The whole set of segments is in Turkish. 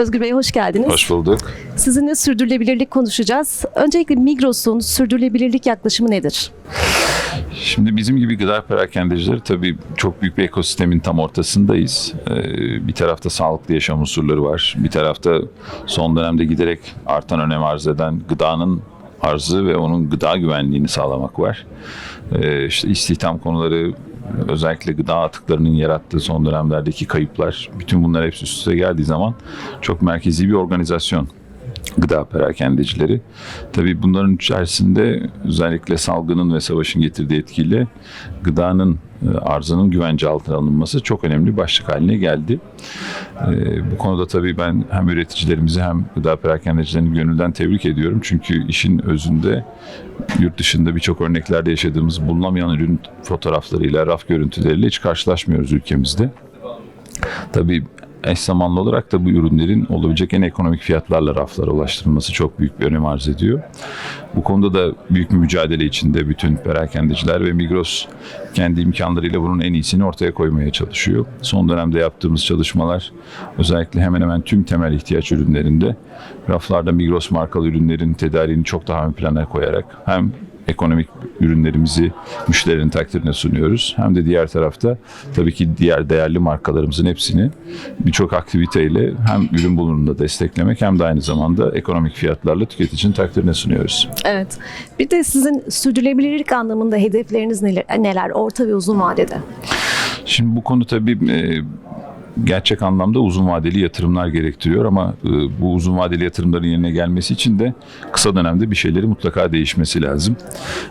Özgür Bey hoş geldiniz. Hoş bulduk. Sizinle sürdürülebilirlik konuşacağız. Öncelikle Migros'un sürdürülebilirlik yaklaşımı nedir? Şimdi bizim gibi gıda perakendecileri tabii çok büyük bir ekosistemin tam ortasındayız. Ee, bir tarafta sağlıklı yaşam unsurları var. Bir tarafta son dönemde giderek artan önem arz eden gıdanın arzı ve onun gıda güvenliğini sağlamak var. Ee, işte istihdam konuları, özellikle gıda atıklarının yarattığı son dönemlerdeki kayıplar, bütün bunlar hepsi üst üste geldiği zaman çok merkezi bir organizasyon gıda perakendecileri. Tabii bunların içerisinde özellikle salgının ve savaşın getirdiği etkiyle gıdanın e, arzının güvence altına alınması çok önemli başlık haline geldi. E, Bu konuda tabii ben hem üreticilerimizi hem gıda perakendecilerini gönülden tebrik ediyorum. Çünkü işin özünde yurt dışında birçok örneklerde yaşadığımız bulunamayan ürün fotoğraflarıyla, raf görüntüleriyle hiç karşılaşmıyoruz ülkemizde. Tabii eş zamanlı olarak da bu ürünlerin olabilecek en ekonomik fiyatlarla raflara ulaştırılması çok büyük bir önem arz ediyor. Bu konuda da büyük bir mücadele içinde bütün perakendeciler ve Migros kendi imkanlarıyla bunun en iyisini ortaya koymaya çalışıyor. Son dönemde yaptığımız çalışmalar özellikle hemen hemen tüm temel ihtiyaç ürünlerinde raflarda Migros markalı ürünlerin tedariğini çok daha ön plana koyarak hem ekonomik ürünlerimizi müşterinin takdirine sunuyoruz. Hem de diğer tarafta tabii ki diğer değerli markalarımızın hepsini birçok aktiviteyle hem ürün bulunumunda desteklemek hem de aynı zamanda ekonomik fiyatlarla tüketicinin takdirine sunuyoruz. Evet. Bir de sizin sürdürülebilirlik anlamında hedefleriniz neler, neler orta ve uzun vadede? Şimdi bu konu tabii e, gerçek anlamda uzun vadeli yatırımlar gerektiriyor ama e, bu uzun vadeli yatırımların yerine gelmesi için de kısa dönemde bir şeyleri mutlaka değişmesi lazım.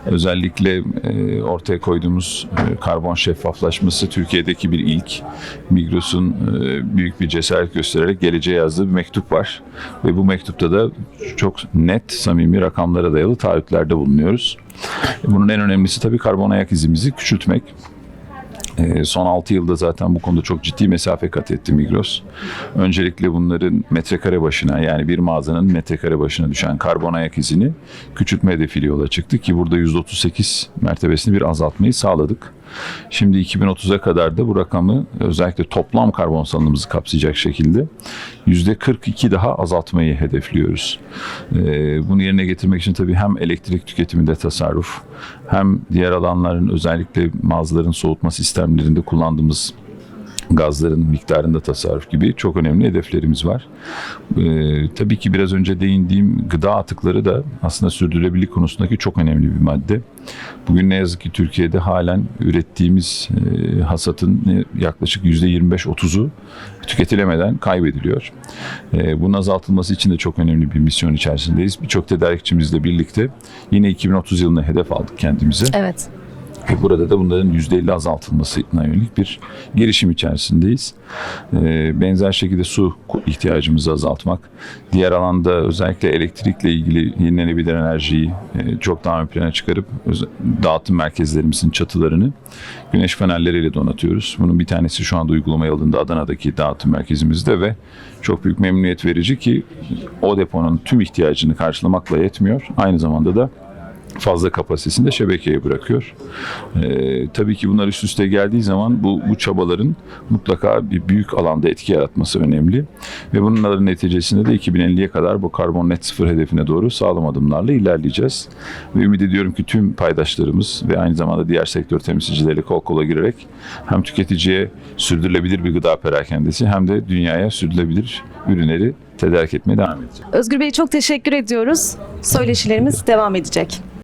Özellikle e, ortaya koyduğumuz e, karbon şeffaflaşması Türkiye'deki bir ilk. Migros'un e, büyük bir cesaret göstererek geleceğe yazdığı bir mektup var ve bu mektupta da çok net, samimi rakamlara dayalı taahhütlerde bulunuyoruz. Bunun en önemlisi tabii karbon ayak izimizi küçültmek. Ee, Son 6 yılda zaten bu konuda çok ciddi mesafe kat etti Migros. Öncelikle bunların metrekare başına yani bir mağazanın metrekare başına düşen karbon ayak izini küçültme hedefiyle yola çıktı ki burada %38 mertebesini bir azaltmayı sağladık. Şimdi 2030'a kadar da bu rakamı özellikle toplam karbon salınımımızı kapsayacak şekilde %42 daha azaltmayı hedefliyoruz. Ee, Bunu yerine getirmek için tabii hem elektrik tüketiminde tasarruf hem diğer alanların özellikle mağazaların soğutma sistemlerinde kullandığımız gazların miktarında tasarruf gibi çok önemli hedeflerimiz var. Ee, tabii ki biraz önce değindiğim gıda atıkları da aslında sürdürülebilirlik konusundaki çok önemli bir madde. Bugün ne yazık ki Türkiye'de halen ürettiğimiz e, hasatın yaklaşık %25-30'u tüketilemeden kaybediliyor. E, bunun azaltılması için de çok önemli bir misyon içerisindeyiz. Birçok tedarikçimizle birlikte yine 2030 yılına hedef aldık kendimize. Evet. Burada da bunların %50 azaltılmasına yönelik bir girişim içerisindeyiz. Ee, benzer şekilde su ihtiyacımızı azaltmak, diğer alanda özellikle elektrikle ilgili yenilenebilir enerjiyi e, çok daha ön plana çıkarıp dağıtım merkezlerimizin çatılarını güneş panelleriyle donatıyoruz. Bunun bir tanesi şu anda uygulamaya alındı Adana'daki dağıtım merkezimizde ve çok büyük memnuniyet verici ki o deponun tüm ihtiyacını karşılamakla yetmiyor. Aynı zamanda da fazla kapasitesini de şebekeye bırakıyor. Ee, tabii ki bunlar üst üste geldiği zaman bu, bu çabaların mutlaka bir büyük alanda etki yaratması önemli. Ve bunların neticesinde de 2050'ye kadar bu karbon net sıfır hedefine doğru sağlam adımlarla ilerleyeceğiz. Ve ümit ediyorum ki tüm paydaşlarımız ve aynı zamanda diğer sektör temsilcileriyle kol kola girerek hem tüketiciye sürdürülebilir bir gıda perakendesi hem de dünyaya sürdürülebilir ürünleri tedarik etmeye devam edeceğiz. Özgür Bey çok teşekkür ediyoruz. Söyleşilerimiz devam edecek.